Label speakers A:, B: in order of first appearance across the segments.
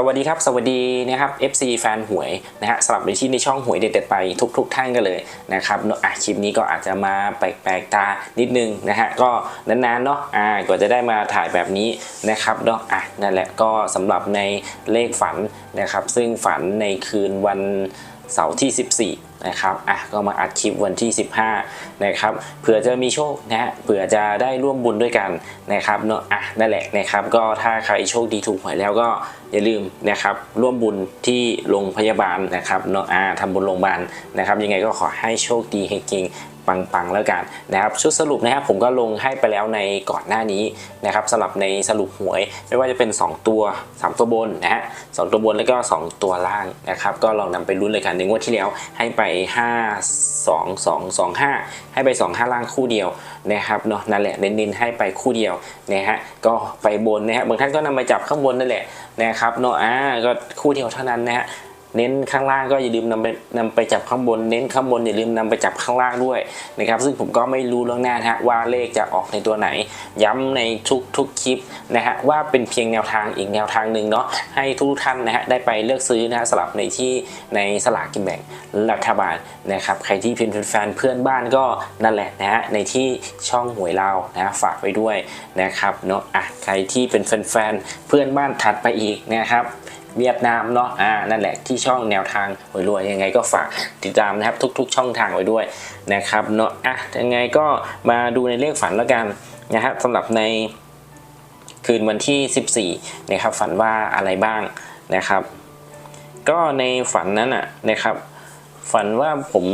A: สวัสดีครับ สวัสดีนะครับ FC แฟนหวยนะฮะสลับไปที่ในช่องหวยเด็ดๆไปทุก ๆ ท่านกันเลยนะครับเนอะอะคลิปนี้ก็อาจจะมาแปลกๆตานิดนึงนะฮะก็นานๆเนาะอ่ากว่าจะได้มาถ่ายแบบนี้นะครับเนาะอะนั่นแหละก็สำหรับในเลขฝันนะครับ ซึ่งฝันในคืนวันเสาร์ที่ 14 นะครับอะก็มาอัดคลิปวันที่ 15นะครับเผื่อจะมีโชคนะฮะเผื่อจะได้ร่วมบุญด้วยกันนะครับเนาะอะนั่นแหละนะครับ ก็ถ้าใครโชคดีถูกหวยแล้วก็อย่าลืมนะครับร่วมบุญที่โรงพยาบาลนะครับเนาะอ่าทำบุญโรงพยาบาลนะครับ ยังไงก็ขอให้โชคดีเฮงๆ ปังๆแล้วกันนะครับชุดสรุปนะครับผมก็ลงให้ไปแล้วในก่อนหน้านี้นะครับสำหรับในสรุปหวย ไม่ว่าจะเป็น 2 ตัว 3 ตัวบนนะฮะสตัวบนแล้วก็ 2 ตัวล่างนะครับก็ลองนำไปลุ้นเลยกันในงวดที่แล้วให้ไป 5 2 2 2 5 ให้ไป 2 5 ล่างคู่เดียวนะครับเนาะนั่นแหละเน้นๆให้ไปคู่เดียวนะฮะก็ไปบนนะฮะบางท่านก็นำไปจับข้างบนนั่นแหละนะครับเนาะอ่าก็คู่เดียวเท่านั้นนะฮะ เน้นข้างล่างก็อย่าลืมนำไปนำไปจับข้างบน เน้นข้างบนอย่าลืมนำไปจับข้างล่างด้วยนะครับซึ่งผมก็ไม่รู้ล่วงหน้านะฮะว่าเลขจะออกในตัวไหน ย้ำในทุกทุกคลิปนะฮะว่าเป็นเพียงแนวทางอีกแนวทางหนึ่งเนาะให้ทุกท่านนะฮะได้ไปเลือกซื้อนะฮะสลับในที่ในสลากกินแบ่งรัฐบาลนะครับใครที่เป็นแฟนเพื่อนบ้านก็นั่นแหละนะฮะในที่ช่องหวยเรานะฮะฝากไว้ด้วยนะครับเนาะอะใครที่เป็นแฟนๆเพื่อนบ้านถัดไปอีกนะครับ เวียดนามเนาะอ่านั่นแหละที่ช่องแนวทางหวยรวยยังไงก็ฝากติดตามนะครับทุก ๆ ช่องทางไว้ด้วยนะครับเนาะอะยังไงก็มาดูในเลขฝันแล้วกันนะครับสำหรับในคืนวันที่ 14นะครับฝันว่าอะไรบ้างนะครับ ก็ในฝันนั้นอะนะครับ ฝันว่าผม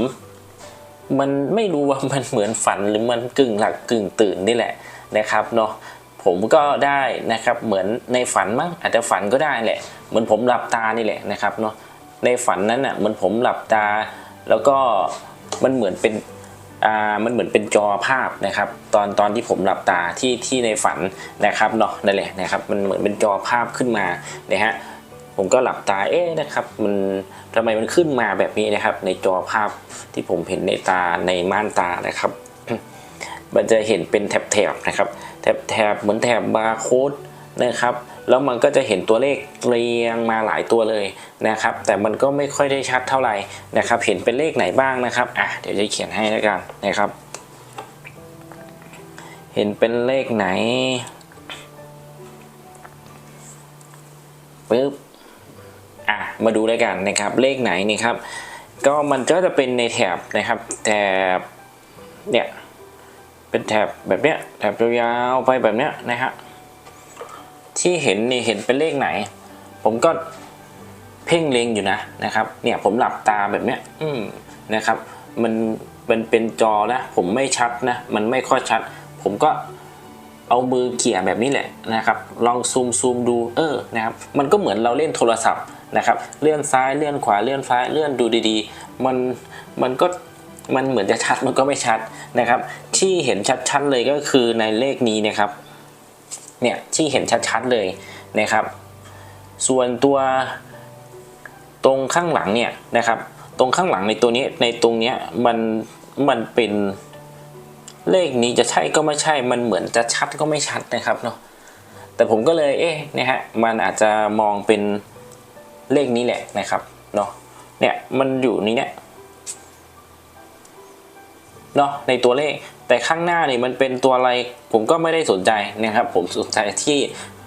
A: มันไม่รู้ว่ามันเหมือนฝันหรือมันกึ่งหลักกึ่งตื่นนี่แหละนะครับเนาะ ผมก็ได้นะครับเหมือนในฝันมั้งอาจจะฝันก็ได้แหละ เหมือนผมหลับตานี่แหละนะครับเนาะในฝันนั้นอะเหมือนผมหลับตา แล้วก็มันเหมือนเป็นอ่ามันเหมือนเป็นจอภาพนะครับ ตอนตอนที่ผมหลับตาที่ที่ในฝันนะครับเนาะนั่นแหละนะครับ มันเหมือนเป็นจอภาพขึ้นมานะฮะผมก็หลับตาเอ๊ะนะครับมันทำไมมันขึ้นมาแบบนี้นะครับ ในจอภาพที่ผมเห็นในตาในม่านตานะครับ มันจะเห็นเป็นแถบๆนะครับแถบแถบเหมือนแถบบาร์โค้ดนะครับแล้วมันก็จะเห็นตัวเลขเรียงมาหลายตัวเลยนะครับ แต่มันก็ไม่ค่อยได้ชัดเท่าไหร่นะครับ เห็นเป็นเลขไหนบ้างนะครับอะเดี๋ยวจะเขียนให้แล้วกันนะครับ เห็นเป็นเลขไหนปึ๊บอะมาดูแล้วกันนะครับ เลขไหนนี่ครับ ก็มันก็จะเป็นในแถบนะครับแถบเนี่ย เป็นแถบแบบเนี้ยแถบยาวๆไปแบบเนี้ยนะฮะที่เห็นนี่เห็นเป็นเลขไหน ผมก็เพ่งเล็งอยู่นะนะครับเนี่ยผมหลับตาแบบเนี้ยอืมนะครับ มันเป็นเป็นจอนะ ผมไม่ชัดนะมันไม่ค่อยชัด ผมก็เอามือเขี่ยแบบนี้แหละนะครับ ลองซูมซูมดูเออนะครับมันก็เหมือนเราเล่นโทรศัพท์นะครับ เลื่อนซ้ายเลื่อนขวาเลื่อนซ้ายเลื่อนดูดีๆ มันมันก็ มันเหมือนจะชัดมันก็ไม่ชัดนะครับ ที่เห็นชัดๆเลยก็คือในเลขนี้นะครับ เนี่ยที่เห็นชัดๆเลยนะครับ ส่วนตัวตรงข้างหลังเนี่ยนะครับ ตรงข้างหลังในตัวนี้ในตรงเนี้ยมันมันเป็นเลขนี้จะใช่ก็ไม่ใช่ มันเหมือนจะชัดก็ไม่ชัดนะครับเนาะ แต่ผมก็เลยเอ๊ะนะฮะ มันอาจจะมองเป็นเลขนี้แหละนะครับเนาะ เนี่ยมันอยู่นี้เนี่ย เนาะในตัวเลข แต่ข้างหน้านี่มันเป็นตัวอะไรผมก็ไม่ได้สนใจนะครับ ผมสนใจที่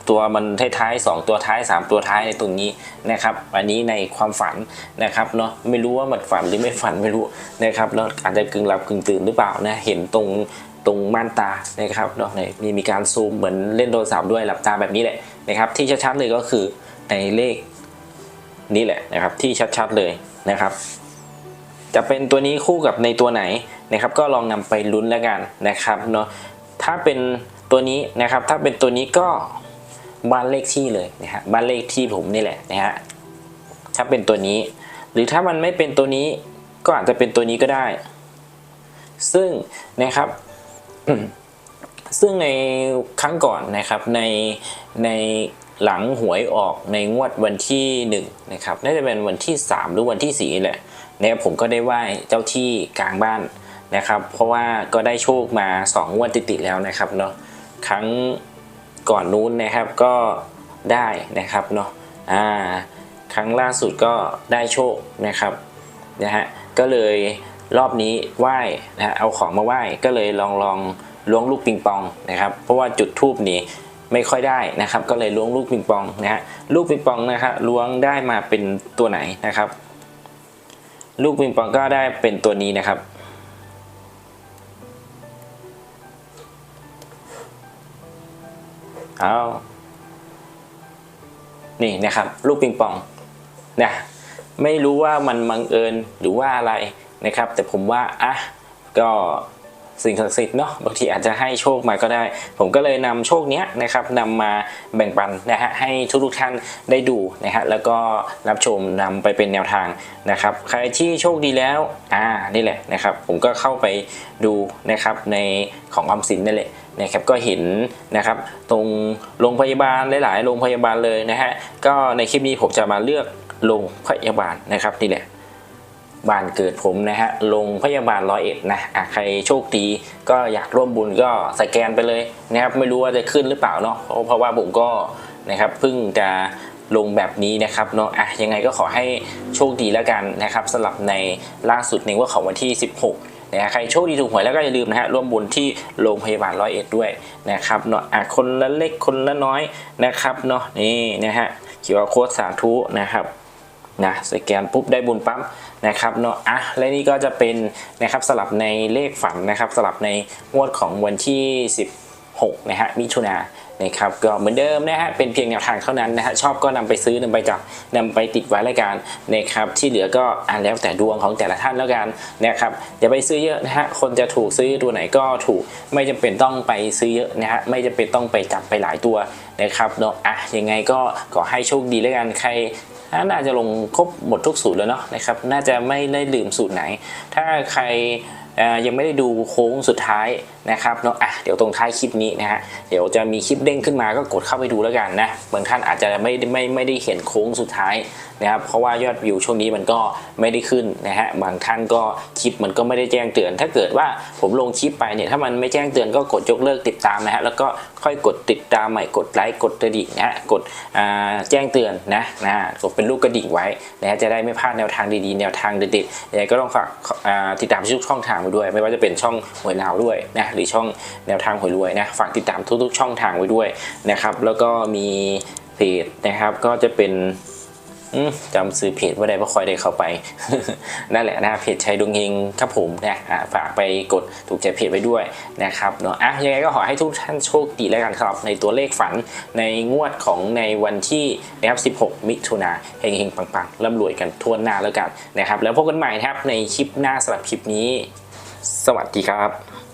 A: ตัวมันท้ายๆสองตัวท้ายสามตัวท้ายในตรงนี้นะครับ อันนี้ในความฝันนะครับเนาะไม่รู้ว่ามันฝันหรือไม่ฝันไม่รู้นะครับแล้วอาจจะกึ่งหลับกึ่งตื่นหรือเปล่านะเห็นตรงตรงม่านตานะครับเนาะในมีมีการซูมเหมือนเล่นโทรศัพท์ด้วยหลับตาแบบนี้แหละนะครับที่ชัดๆเลยก็คือในเลขนี้แหละนะครับที่ชัดๆเลยนะครับ จะเป็นตัวนี้คู่กับในตัวไหน นะครับก็ลองนำไปลุ้นแล้วกันนะครับเนาะถ้าเป็นตัวนี้นะครับถ้าเป็นตัวนี้ก็บ้านเลขที่เลยนะฮะบ้านเลขที่ผมนี่แหละนะฮะถ้าเป็นตัวนี้ หรือถ้ามันไม่เป็นตัวนี้ก็อาจจะเป็นตัวนี้ก็ได้ ซึ่งนะครับซึ่งในครั้งก่อนนะครับในในหลังหวยออกในงวดวันที่1นะครับน่าจะเป็นวันที่ 3 หรือวันที่4แหละนะครับผมก็ได้ไหว้เจ้าที่กลางบ้าน นะครับ เพราะว่าก็ได้โชคมา2งวดติดๆแล้วนะครับเนาะครั้งก่อนนู้นนะครับก็ได้นะครับเนาะอ่าครั้งล่าสุดก็ได้โชคนะครับนะฮะก็เลยรอบนี้ไหว้นะฮะเอาของมาไหว้ก็เลยลองลองล้วงลูกปิงปองนะครับ เพราะว่าจุดทูบนี้ไม่ค่อยได้นะครับ ก็เลยล้วงลูกปิงปองนะฮะลูกปิงปองนะครับล้วงได้มาเป็นตัวไหนนะครับ ลูกปิงปองก็ได้เป็นตัวนี้นะครับ เอานี่นะครับ ลูกปิงปองนะไม่รู้ว่ามันบังเอิญหรือว่าอะไรนะครับ แต่ผมว่าอะก็สิ่งศักดิ์สิทธิ์เนาะบางทีอาจจะให้โชคมาก็ได้ ผมก็เลยนำโชคเนี้ยนะครับนำมาแบ่งปันนะฮะให้ทุกๆท่านได้ดูนะฮะแล้วก็รับชมนำไปเป็นแนวทางนะครับ ใครที่โชคดีแล้วอ่านี่แหละนะครับ ผมก็เข้าไปดูนะครับในของออมสินนั่นแหละ นะครับก็เห็นนะครับตรงโรงพยาบาลหลายๆโรงพยาบาลเลยนะฮะก็ในคลิปนี้ผมจะมาเลือกโรงพยาบาลนะครับนี่แหละบ้านเกิดผมนะฮะโรงพยาบาลร้อยเอ็ดนะะใครโชคดีก็อยากร่วมบุญก็สแกนไปเลยนะครับไม่รู้ว่าจะขึ้นหรือเปล่าเนาะเพราะเพราะว่าผมก็นะครับเพิ่งจะลงแบบนี้นะครับเนาะอะยังไงก็ขอให้โชคดีแล้วกันนะครับสำหรับในล่าสุดในว่าของวันที่ 16 นะใครโชคดีถูกหวยแล้วก็อย่าลืมนะฮะร่วมบุญที่โรงพยาบาลร้อยเอ็ดด้วยนะครับเนาะอะคนละเล็กคนละน้อยนะครับเนาะนี่นะฮะเขียว่าโค้ดสาธุนะครับนะสแกนปุ๊บได้บุญปั๊บนะครับเนาะอะและนี่ก็จะเป็นนะครับสลับในเลขฝันนะครับสลับในงวดของวันที่ 6นะฮะมิถุนานะครับก็เหมือนเดิมนะฮะเป็นเพียงแนวทางเท่านั้นนะฮะชอบก็นำไปซื้อนำไปจับนำไปติดไว้รายการนะครับที่เหลือก็อ่าแล้วแต่ดวงของแต่ละท่านแล้วกันนะครับอย่าไปซื้อเยอะนะฮะคนจะถูกซื้อตัวไหนก็ถูกไม่จำเป็นต้องไปซื้อเยอะนะฮะไม่จำเป็นต้องไปจับไปหลายตัวนะครับเนาะอะยังไงก็ขอให้โชคดีแล้วกันใครน่าจะลงครบหมดทุกสูตรแล้วเนาะนะครับน่าจะไม่ได้ลืมสูตรไหน ถ้าใครยังไม่ได้ดูโค้งสุดท้าย นะครับเนาะอะเดี๋ยวตรงท้ายคลิปนี้นะฮะเดี๋ยวจะมีคลิปเด้งขึ้นมาก็กดเข้าไปดูแล้วกันนะบางท่านอาจจะไม่ไม่ไม่ได้เห็นโค้งสุดท้ายนะครับเพราะว่ายอดวิวช่วงนี้มันก็ไม่ได้ขึ้นนะฮะบางท่านก็คลิปมันก็ไม่ได้แจ้งเตือน ถ้าเกิดว่าผมลงคลิปไปเนี่ยถ้ามันไม่แจ้งเตือนก็กดยกเลิกติดตามนะฮะแล้วก็ค่อยกดติดตามใหม่กดไลค์กดกระดิ่งนะฮะกดแจ้งเตือนนะนะกดเป็นลูกกระดิ่งไว้นะฮะจะได้ไม่พลาดแนวทางดีๆ แนวทางเด็ดๆยังไงก็ต้องฝากติดตามช่องทางไว้ด้วย ไม่ว่าจะเป็นช่องหวยนาวด้วยนะหรือช่องแนวทางหวยรวยนะฝากติดตามทุกๆ ช่องทางไว้ด้วยนะครับ แล้วก็มีเพจนะครับก็จะเป็นจำซื้อเพจว่าได้ไม่ค่อยได้เข้าไป นั่นแหละนะเพจชัยดวงเฮงครับผมนะฝากไปกดถูกใจเพจไว้ด้วยนะครับเนาะอะยังไงก็ขอให้ทุกท่านโชคดีแล้วกันครับ ในตัวเลขฝันในงวดของในวันที่นะครับ16 มิถุนาเฮงเฮงปังๆร่ำรวยกันทั่วหน้าแล้วกันนะครับ แล้วพบกันใหม่ครับในคลิปหน้าสำหรับคลิปนี้ สวัสดีครับ